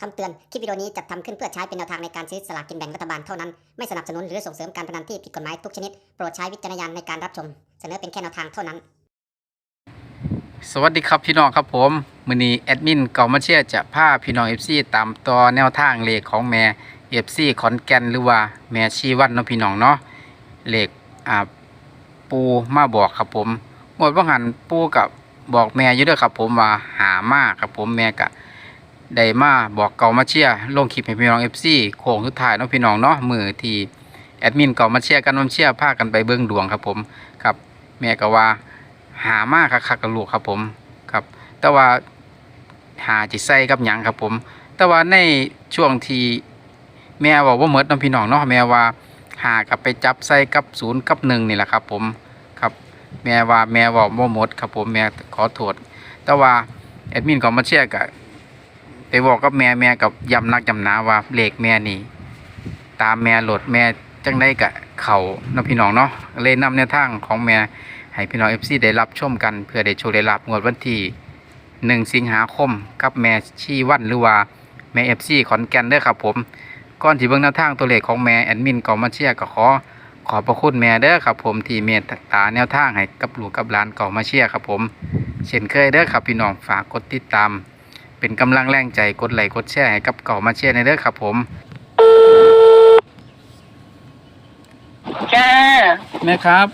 คำเตือน คลิปวิดีโอนี้จัดทำขึ้นเพื่อใช้เป็นแนวทางในการซื้อสลากกินแบ่งรัฐบาลเท่านั้น ไม่สนับสนุนหรือส่งเสริมการพนันที่ผิดกฎหมายทุกชนิด โปรดใช้วิจารณญาณในการรับชม เสนอเป็นแค่แนวทางเท่านั้น สวัสดีครับพี่น้องครับผม มือนี้แอดมินเก่ามาเชียจะพาพี่น้อง FC ตามต่อแนวทางเลขของแม่ FC ขอนแก่นหรือว่าแม่ชีวันเนาะพี่น้องเนาะ เลขอ่าปูมาบอกครับผมหมดว่าหันปูกับบอกแม่อยู่เด้วยครับผมว่าหามากครับผมแม่กะ ได้มาบอกเก่ามาเชียลงคลิปให้พี่น้อง FC โค้งสุดท้ายเนาะพี่น้องเนาะมือที่แอดมินเก่ามาเชียกันมาเชียพากันไปเบิ้องดวงครับผมครับแม่ก็ว่าหามากคักกับลูกครับผมครับ แต่ว่าหาจิใส่กับหยังครับผม แต่ว่าในช่วงที่แม่บอกว่าเมดน้องพี่น้องเนาะแม่ว่าหากับไปจับใส่กับศูนย์กับหนึ่งนี่แหละครับผมครับ แม่ว่าแม่บอกว่าหมดครับผมแม่ขอโทษแต่ว่าแอดมินก็มาเชื่อกับ ไปบอกกับแม่แม่กับยำนักยำหนาว่าเลขแม่นี่ ตามแม่โหลดแม่จังได้กับเขาน้องพี่น้องเนาะเลยนำแนวทางของแม่ให้พี่น้องเอฟซีได้รับชมกันเพื่อได้โชว์ได้รับงวดวันที่หนึ่งสิงหาคมกับแม่ชีวันหรือว่าแม่เอฟซีขอนแก่นเด้อครับผมก่อนที่เบิ่งแนวทางตัวเลขของแม่แอดมินก็มาเชียก็ขอขอบพระคุณแม่เด้อครับผมที่เมตตาแนวทางให้กับลูกกับหลานก็มาเชียครับผม เช่นเคยเด้อครับพี่น้องฝากกดติดตาม เป็นกำลังแรงใจกดไลค์กดแชร์ให้กับเก่ามาเชียร์ในเด้อครับผมจ้าแม่ครับ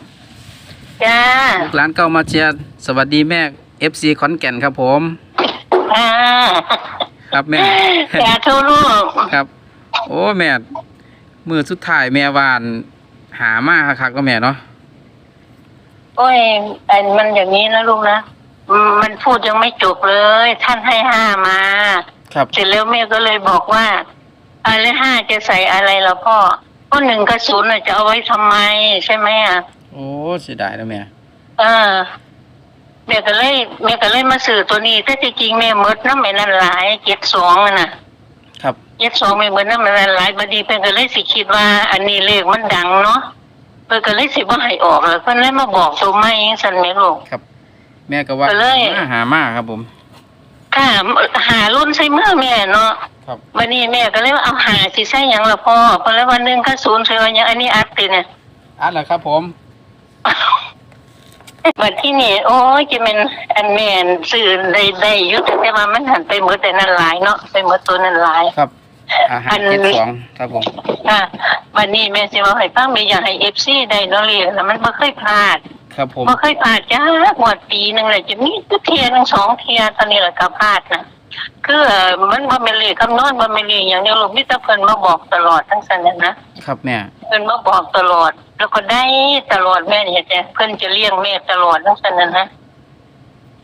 จ้าลูกหลานเก่ามาเชียร์สวัสดีแม่เอฟซีขอนแก่นครับผมอ่าครับแม่จ้าทุลูกครับ โอ้แม่มือสุดท้ายแม่วานหามากคักๆก็แม่เนาะโอ้ยอันมันอย่างนี้นะลูกนะ อืมมันพูดยังไม่จบเลย ท่านให้ห้ามา ครับ เสร็จแล้วแม่ก็เลยบอกว่าอะไรห้าจะใส่อะไรล่ะพ่อก็หนึ่งกับศูนย์น่ะจะเอาไว้ทำไมใช่ไหมอะ โอ้เสียดายแล้วแม่ เออแม่ก็เลยแม่ก็เลยมาสื่อตัวนี้แต่ที่จริงแม่หมดน้ำแม่นั่นหลายเจ็ดสองน่ะครับเย็ดสองไม่เหมือนน้ำมันหลายบดีเพิ่นก็เลยสิคิดว่า อันนี้เลขมันดังเนาะเพิ่นก็เลยสิบ่ให้ออกแล้วเพิ่นเลยมาบอกตัวไม่ยังสั่นแม่ลูกครับ แม่ก็ว่าไปเลย หาหามากครับผม ค่ะหารุ่นใส่มือแม่เนาะครับ วันนี้แม่ก็เลยว่าเอาหาสิใส่หยังล่ะพ่อเพราะแล้ววันหนึงก็ศูนย์ใส่ว่าหยังอันนี้อัดติเนี่ย อันละครับผม บัดที่นี่โอ้ยจะเป็นอันแม่นซื้อได้ได้อยู่แต่ว่ามันหันไปหมดแต่นั้นหลายเนาะไปหมดตัวนั้นหลาย ครับอาหารอันเจ็ดสองครับผม ค่ะวันนี้แม่สิว่าให้ฟังแม่อยากให้ FC ได้เนาะเรียนแล้วมันบ่เคยพลาด ครับผมบ่เคยพลาดจ้าหมดปีหนึ่งเลยจะมีก็เทียหนึงสองเทียตอนนี้แหละก็พลาดนะคือเอ่อมันบ่แม่นเลขคำนวณบ่แม่นเลขอย่างเดียวลูกมีแต่เพิ่นมาบอกตลอดทั้งสันน่ะนะครับแม่เพิ่นมาบอกตลอด แล้วก็ได้ตลอดแม่นี่จ้ะเพิ่นจะเลี้ยงแม่ตลอดทั้งสันน่ะนะ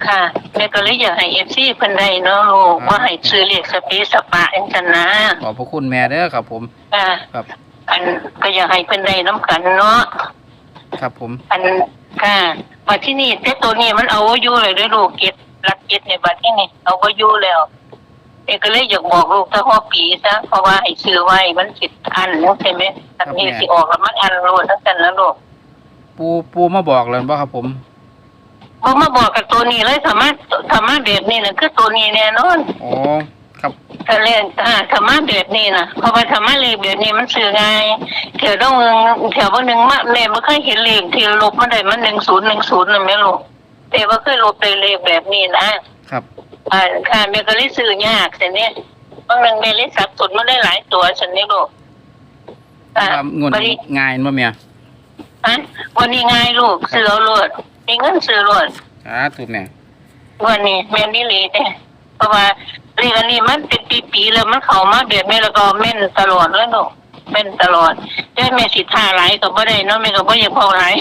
ค่ะแม่ก็เลยอยากให้ FC เพิ่นได้เนาะลูกว่าให้ซื้อเลขสเปซสปะจังซั่นนะขอบพระคุณแม่เด้อครับผม ค่ะครับ อันก็อยากให้เพิ่นได้นํกันเนาะ ครับผม อัน ค่ะมาที่นี่แต่ตัวนี้มันเอาไว้อยู่เลยด้วยลูกเก็ดรักเก็ดในบัดที่นี่เอาไว้อยู่แล้วเอกก็เลยอยากบอกลูกถ้าพ่อปีซะเพราะว่าไอ้ซื้อไว้มันสิอันนึงใช่ไหมอันนี้สิออกแล้วมันอันรวดทั้งกันแล้วลูกปูปูมาบอกเลยบ่ครับผมบ่มาบอกกับตัวนี้เลยสามารถสามารถแบบนี้นะคือตัวนี้แน่นอนอ๋อ ครับถ้าเล่นอ่าสามารถแบบนี้นะเพราะว่าสามารถเลขแบบนี้มันซื้อไง่ายเถวต้องเถียวว่าหนึ่งมาแม่ไม่เคยเห็นเลขที่ลบมาได้มันหนึ่งศูนย์หนึ่งศูนย์นะแม่ลูกแต่ว่าเคยลบได้เลขแบบนี้นะครับอ่าค่ะแม่ก็เลยซื้อยากแต่เนี้ยบางหนึ่งแม่เลยสับสนมาได้หลายตัวฉันนี่ลูกอ่าว่างวดวันนี้ง่ายบ่แม่อะวันนี้ง่ายลูกซื้อเอาโลดมีเงินซื้อโลดสาธุแม่วันนี้แม่นี่เลยเนี่ยเพราะว่า เรื่องอันนี้มันเป็นปีๆแล้วมันเข้ามาแบบนี้แล้วก็แม่นตลอดเลยลูกแม่นตลอดแต่แม่สิท่าหลายก็บ่ได้เนาะแม่ก็บ่อยากพอหลาย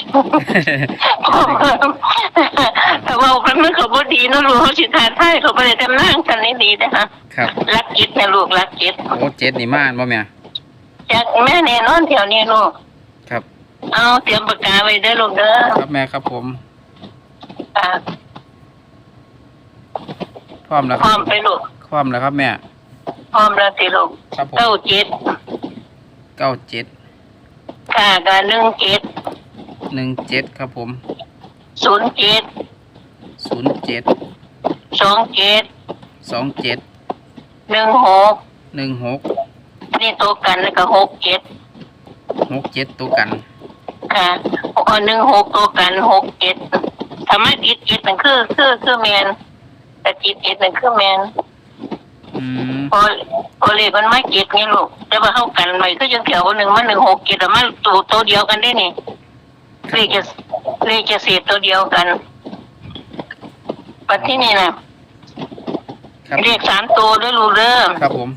แต่ว่ามันก็บ่ดีเนาะลูกเขาสิท่าทายเขาบ่ได้ทำนางกันนี่ดีนะคะครับรักจิตนะลูกรักจิตโอ้เจ็ดนี่มานบ่แม่จากแม่แน่นอนแถวนี้ลูกครับ เอาเตรียมปากกาไว้เด้อลูกเด้อครับแม่ครับผมอ่าพร้อมแล้วพคร้อรับ มไปลูก พร้อมแล้วครับแม่พร้อมแล้วสิลูกครับผมเก้าเจ็ดเก้าเจ็ดค่ะกับหนึ่งเจ็ดหนึ่งเจ็ดครับผมศูนย์เจ็ดศูนย์เจ็ดสองเจ็ดสองเจ็ดหนึ่งหกหนึ่งหกนี่ตัวกันแล้วก็หกเจ็ดหกเจ็ดตัวกันค่ะอันหนึ่งหกตัวกันหกเจ็ดถ้ามาติดเจ็ดนั่นคือ คือคือแมนแต่ติดเจ็ดนั่นคือแมนอืม พอพอเลขมันไม่เจ็ดไงลูกแต่ว่าเข้ากันใหม่ก็ยังแถวหนึ่งมันหนึ่งหกเจ็ดแต่มันตัวตัวเดียวกันได้นี่เลขจะเลขจะเศษตัวเดียวกันปัจที่นี่นะครับเลขสามตัวด้วยลูกเริ่มครับผม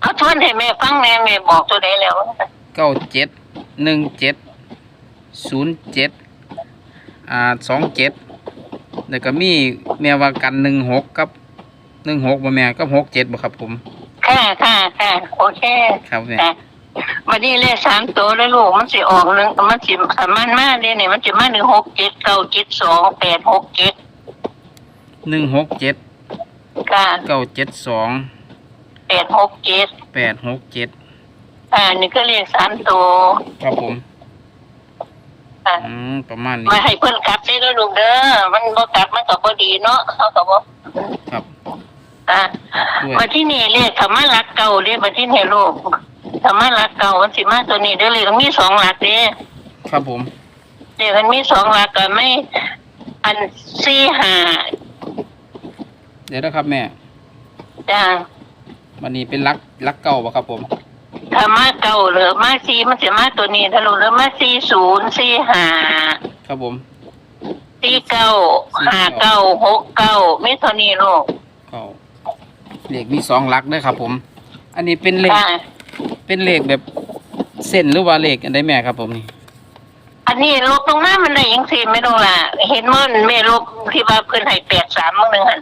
เขาทวนให้แม่ฟังแม่แม่บอกตัวไหนแล้วเก้าเจ็ดหนึ่งเจ็ดศูนย์เจ็ดอ่าสองเจ็ดแล้วก็มีแมวว่ากันหนึ่งหกกับ หนึ่งหกบ่แม่กับหกเจ็ดบ่ครับผม ค่ะค่ะค่ะโอเคครับแม่ค่ะวันนี้เลขสามตัวแล้วลูกมันสิออกหนึ่งมันสิสามารถมาเลยเนี่ยมันจะมาหนึ่งหกเจ็ดเก้าเจ็ดสองแปดหกเจ็ดหนึ่งหกเจ็ดค่ะเก้าเจ็ดสองแปดหกเจ็ดแปดหกเจ็ดอ่านี่ก็เลขสามตัวครับผมค่ะอืมประมาณนี้มาให้เพิ่นกลับได้แล้วลูกเด้อมันบ่กลับมันก็บ่ดีเนาะเขาก็บ่ครับอ่า ด้วยวันที่นี่เลขธรรมะรักเก่าเด้วันที่นี่ลูกธรรมะรักเก่ามันสิมาตัวนี้เด้อเลขมันมีสองหลักเด้ครับผมเลขมันมีสองหลักก็ไม่อันสี่ห้าเดี๋ยวนะครับแม่จ้าวันนี้เป็นรักรักเก่าบ่ครับผมธรรมะเก่าหรือมาสี่มันสิมาตัวนี้ถ้าลูกหรือมาสี่ศูนย์สี่ห้าครับผมสี่เก้าห้าเก้าหกเก้าไม่เท่านี้ลูกเก่า เลขมีสองหลักเด้วยครับ ผม อันนี้เป็นเลขค่ะเป็นเลขแบบเส้นหรือว่าเลขอันใดแม่ครับ ผมนี่อันนี้ลบตรงหน้ามันได้ยังสี่ไม่รู้ล่ะ เห็นมันไม่ลบที่ว่าเพื่อนให้แปดสามมั้งหนึ่งหัน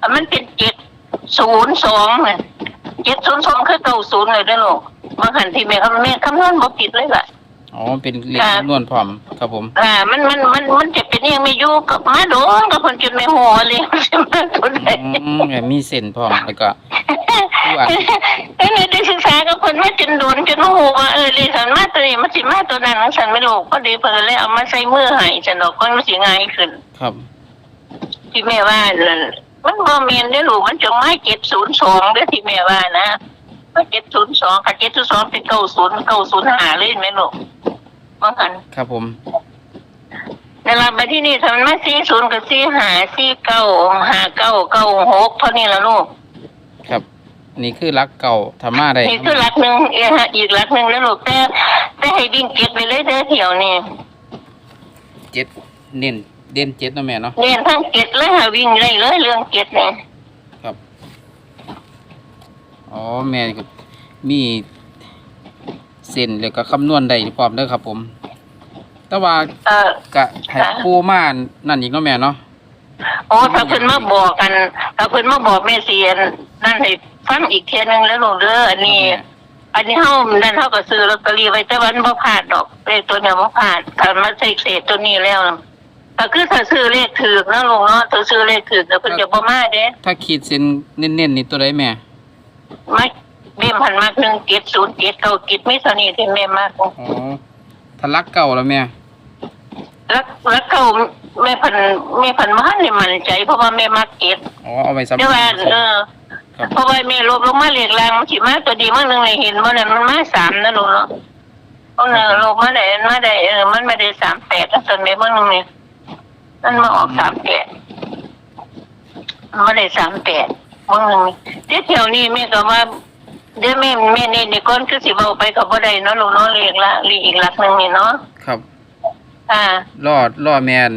อันมันเป็นเจ็ดศูนย์สองเนี่ยเจ็ดศูนย์สองคือเก้าศูนย์เลยได้อลูกบางหันที่แม่คำแม่คำนวณบ่ผิดเลยล่ะ อ๋อเป็นเลขค่ะจำนวนพร้อมครับผม อ่า มันมันมันมันจะเป็นยังไม่อยู่กับมาโดนกับคนจนไม่หัวเลยมาตัวไหนอืมแบบมีเส้นพร้อมแล้วก็ว่าเอ้ยได้ศึกษากับคนมาจนโดนจนโมโหว่าเออเลยสันมาตัวนี้มันสิมาตัวนั้นสันไม่รู้ก็ดีเพิ่นเลยเอามาใส่มือให้ฉันดอกก็มันสิง่ายขึ้น ครับที่แม่ว่านั่นมันบ่แม่นได้อลูกมันจงมาเจ็ดศูนย์สองเด้อที่แม่ว่านะมา เจ็ดศูนย์สองกับเจ็ดศูนย์สองเป็นเก้าศูนย์เก้าศูนย์หาเลยไหมลูกว่ากันครับผมในลาไปที่นี่ทำมาสี่ศูนย์กับสี่หาสี่เก้าหาเก้าเก้าหกเท่านี้ละลูกครับ นี่คือรักเก่าธรรมะได้นี่คือหลักหนึ่งเออฮะอีกหลักหนึ่งแล้วลูกแต่แต่ให้วิ่งเก็บไปเลยเด้อเที่ยวนี่เจ็ดเน้นเด่นเจ็ดเนาะแม่เนาะเรียนทั้งเก็บเลยค่ะวิ่งเลยเลยเรื่องเก็บเนี่ยครับ อ๋อแม่ก็มีเส้นแล้วก็คำนวณได้พร้อมเด้อครับ ผม แต่ว่าเออก็ให้ปูม่านนั่นอีกเนาะแม่เนาะโอ้ถ้าเพิ่นมาบอกกัน ถ้าเพิ่นมาบอกแม่เสียนนั่นให้ฟังอีกเทียหนึงแล้วลูกเด้ออันนี้ อันนี้เฮานั่นเฮาก็ซื้อลอตเตอรี่ไว้แต่วามันบ่พลาดดอกเลขตัวเนี้ยบ่พลาดถ้ามาใส่เศษตัวนี้แล้วก็คือถ้าซื้อเลขถูกนะลูกเนาะถ้าซื้อเลขถูกเดี๋ยวเพิ่นจะบ่มาเด้ถ้าขีดเส้นเน้นๆนี่ตัวใดแม่ มาเบี้ยพันมากหนึ่งเจ็ดศูนย์เจ็ดเก้าเจ็ดไม่เท่านี้ที่แม่มากอ๋อถ้ารักเก่าแล้วแม่แล้วแล้วเก้าแม่พันแม่พันว่าในมั่นใจ เพราะว่าแม่มากเจ็ดอ๋อเอาไว้สำหแต่ว่าเออครับเพราะว่าแม่ลบลงมาเหล็กแรงมันสิมาตัวดีมากหนึ่งเลยเห็นว่านั่นมันมาสามนะลูกเนาะเพราะเนี่ยลบมาได้มาได้เออมันไม่ได้สามแปดแล้วส่วนแม่เมื่อนึงเนี่ยมันมาออกสามแปดมันไม่ได้สามแปด เมื่อนึงเดี๋ยวเที่ยวนี้แม่ก็ว่าเดี๋ยวแม่แม่นี่นี่ก้อนคือสิเอาไปกับบ่ได้เนาะลูกเนาะเรียกละเรียกอีกหลักหนึ่งนี่เนาะครับอ่ารอดรอแม่น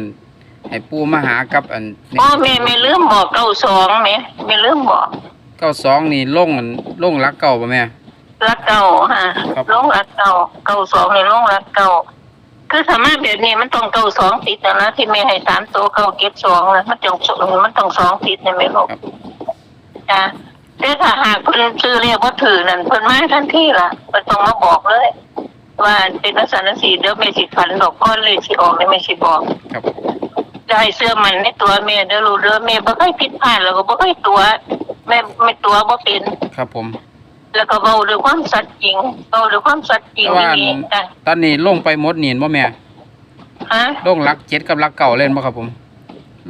ให้ปูมาหากับอันโอ้แม่แม่ลืมบอกเก้าสองแม่แม่ลืมบอกเก้าสองนี่ลงอันลงรักเก่าป่ะแม่ รักเก่าฮะครับ ลงรักเก่าเก้าสองนี่ลงรักเก่าคือสามารถแบบนี้มันต้องเก้าสองติดนะนะที่แม่ให้สามตัวเก้าเก็บสองนะมันต้องสองมันต้องสองติดนะแม่ลูกครับ จ้ะแต่ถ้าหากเพิ่นซื้อเรียกว่าถือนั่นเพิ่นมาทันทีล่ะเพิ่นต้องมาบอกเลย ว่าเป็นลักษณะสีเดี๋ยวแม่สิฝันดอกก้อนเลยสิออกเลยแม่สิบอกครับได้เสื้อมันในตัวแม่เด้อรู้เด้อแม่บ่เคยผิดพลาดแล้วก็บ่เคยตัวแม่ไม่ตัวบ่เป็นครับผม แล้วก็เว้าด้วยความสัตย์จริงเว้าด้วยความสัตย์จริงแต่ว่านี่จ้ะตอนนี้ลงไปหมดนี่เห็นบ่แม่ฮะ ลงรักเจ็ดกับรักเก่าเล่นบ่ครับผม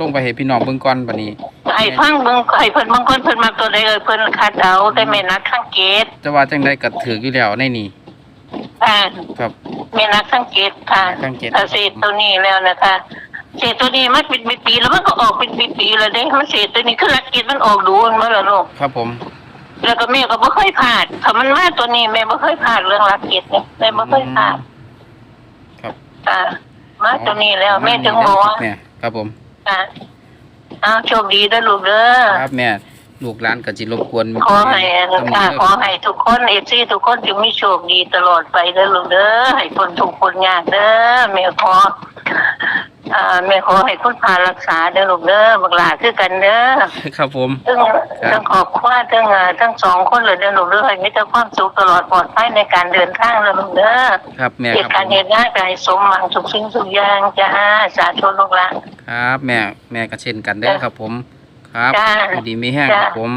ลงไปให้พี่น้องเบิ่งก่อนบัดนี้ ไอ้พังเบิ่งไอ้เพิ่นบางคนเพิ่นมาตัวใดเอ่ยเพิ่นคัดเอาแต่แม่นักข้างเกตจะว่าจังไดก็ถืออยู่แล้วในนี่อ่าครับ แม่นักข้างเกตค่ะข้างเกต ถ้าเศษตัวนี้แล้วนะคะเศษตัวนี้มันเป็นปีๆแล้วมันก็ออกเป็นปีๆแล้วเด้มันเศษตัวนี้คือลักเกตมันออกดูมันบ่ล่ะลูกครับผม แล้วก็แม่ก็บ่เคยพลาดถ้ามันมาตัวนี้แม่บ่เคยพลาดเรื่องลักเกตเนี่ยแม่บ่เคยพลาดครับอ่ามาตัวนี้แล้วแม่ถึงบอกว่าแม่ครับผมอ่า อ้าวโชคดีนะลูกเด้อครับแม่ลูกหลานก็สิรบกวนขอให้ตรงค่ะนี้ขอให้ทุกคนเอฟซีทุกคนจะมีโชคดีตลอดไปเด้อลูกเด้อให้คนทุกคนยากเด้อแม่ขอ อ่าแม่ขอให้คุณพารักษาเด้อลูกเด้อบักหลาคือกันเด้อครับผม ทั้งทั้งครอบครัวทั้งอ่าทั้งสองคนเลยเด้อลูกเด้อให้มีแต่ความสุขตลอดปลอดภัยในการเดินทางเด้อลูกเด้อครับแม่เหคตุรับการณ์เหตุงานก็ให้สมหวังทุกสิ่งทุกอย่างจ้าสาธุลูกหลาน ครับแม่แม่ก็เช่นกันเด้อครับผมครับจ้าอยู่ดีมีแห้งจ้าครับผม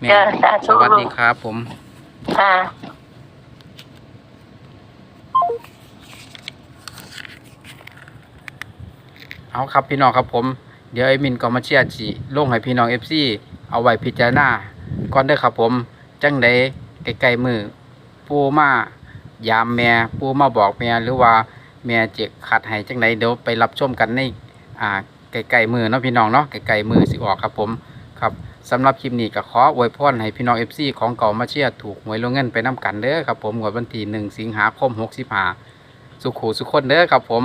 แม่จ้าสาธุ สวัสดีครับผมค่ะ เอาครับพี่น้องครับผม เดี๋ยวไอ้มินก็มาเชียร์จีลงให้พี่น้อง FC เอาไว้พิจารณาก่อนเด้อครับผมจังไดใกลๆมือปูมายามแม่ปูมาบอกแม่หรือว่าแม่เจ็กขัดให้จังไดเดี๋ยวไปรับชมกันในอ่าใกลๆมือเนาะพี่น้องเนาะใกลๆมือสิออกครับผมครับสำหรับคลิปนี้ก็ขออวยพรให้พี่น้อง FC ของเก่ามาเชียร์ถูกหวยลงเงินไปน้ำกันเด้อครับผมงวดวันที่1สิงหาคม65สุขูสุขคนเด้อครับผม